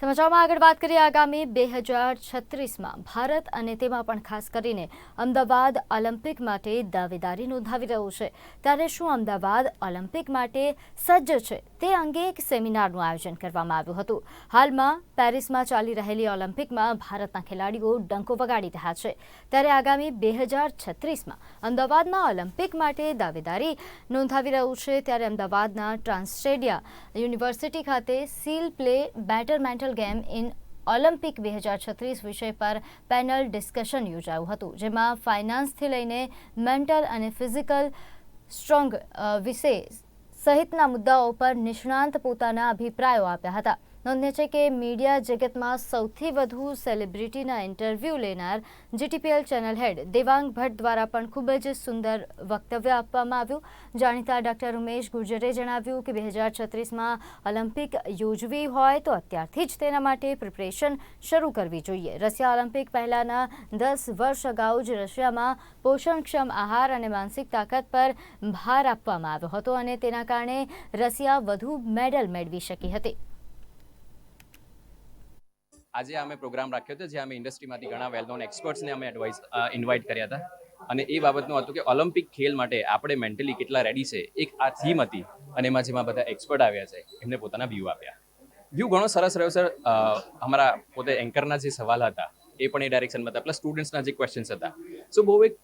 સમાચારમાં આગળ વાત કરીએ આગામી બે હજાર છત્રીસમાં. ભારત અને તેમાં પણ ખાસ કરીને અમદાવાદ ઓલિમ્પિક માટે દાવેદારી નોંધાવી રહ્યું છે. ત્યારે શું અમદાવાદ ઓલિમ્પિક માટે સજ્જ છે તે અંગે એક સેમિનારનું આયોજન કરવામાં આવ્યું હતું. હાલમાં પેરિસમાં ચાલી રહેલી ઓલિમ્પિકમાં ભારતના ખેલાડીઓ ડંકો વગાડી રહ્યા છે. ત્યારે આગામી બે હજાર છત્રીસમાં અમદાવાદમાં ઓલિમ્પિક માટે દાવેદારી નોંધાવી રહ્યું છે. ત્યારે અમદાવાદના ટ્રાન્સસ્ટેડિયા યુનિવર્સિટી ખાતે seal play better mental game in Olympic બે હજાર છત્રીસ વિષય પર પેનલ ડિસ્કશન યોજાયું હતું, જેમાં ફાઇનાન્સથી લઈને મેન્ટલ અને ફિઝિકલ સ્ટ્રોંગ વિશે સહિતના મુદ્દાઓ પર નિષ્ણાંત પોતાના અભિપ્રાયો આપ્યા હતા. નોંધનીય છે કે મીડિયા જગતમાં સૌથી વધુ સેલિબ્રિટીના ઇન્ટરવ્યૂ લેનાર GTPL channel head Devang Bhatt દ્વારા પણ ખૂબ જ સુંદર વક્તવ્ય આપવામાં આવ્યું. જાણીતા ડૉક્ટર ઉમેશ ગુર્જરે જણાવ્યું કે બે હજાર છત્રીસમાં ઓલિમ્પિક યોજવી હોય તો અત્યારથી જ તેના માટે પ્રિપરેશન શરૂ કરવી જોઈએ. રશિયા ઓલિમ્પિક પહેલાંના દસ વર્ષ અગાઉ જ રશિયામાં પોષણક્ષમ આહાર અને માનસિક તાકાત પર ભાર આપવામાં આવ્યો હતો અને તેના કારણે રશિયા વધુ મેડલ મેળવી શકી હતી. આજે અમે પ્રોગ્રામ રાખ્યો હતો, જે અમે ઇન્ડસ્ટ્રીમાંથી ઘણા વેલ નોન એક્સપર્ટ્સને અમે એડવાઇસ ઇન્વાઇટ કર્યા હતા. અને એ બાબતનું હતું કે ઓલિમ્પિક ખેલ માટે આપણે મેન્ટલી કેટલા રેડી છે, એક આ થીમ હતી અને એમાં જેમાં બધા એક્સપર્ટ આવ્યા છે, એમને પોતાના વ્યૂ આપ્યા. વ્યૂ ઘણો સરસ રહ્યો સર અમારા પોતે એન્કરના જે સવાલ હતા, એ પણ એ ડાયરેક્શનમાં હતા પ્લસ સ્ટુડન્ટ્સના જે ક્વેશ્ચન્સ હતા. સો બહુ એક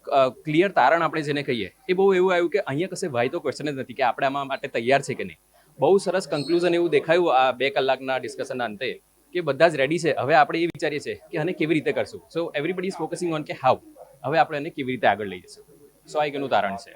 ક્લિયર તારણ આપણે જેને કહીએ, એ બહુ એવું આવ્યું કે અહીંયા કશે ભાઈ તો ક્વેશ્ચન જ નથી કે આપણે આમાં માટે તૈયાર છે કે નહીં. બહુ સરસ કન્ક્લુઝન એવું દેખાયું આ બે કલાકના ડિસ્કશનના અંતે. કે બધા જ રેડી છે. હવે આપણે એ વિચારીએ છીએ કે આને કેવી રીતે કરશું? So everybody is focusing on કે હાઉ હવે આપણે એને કેવી રીતે આગળ લઈ જશું? સો આ એક એનું તારણ છે.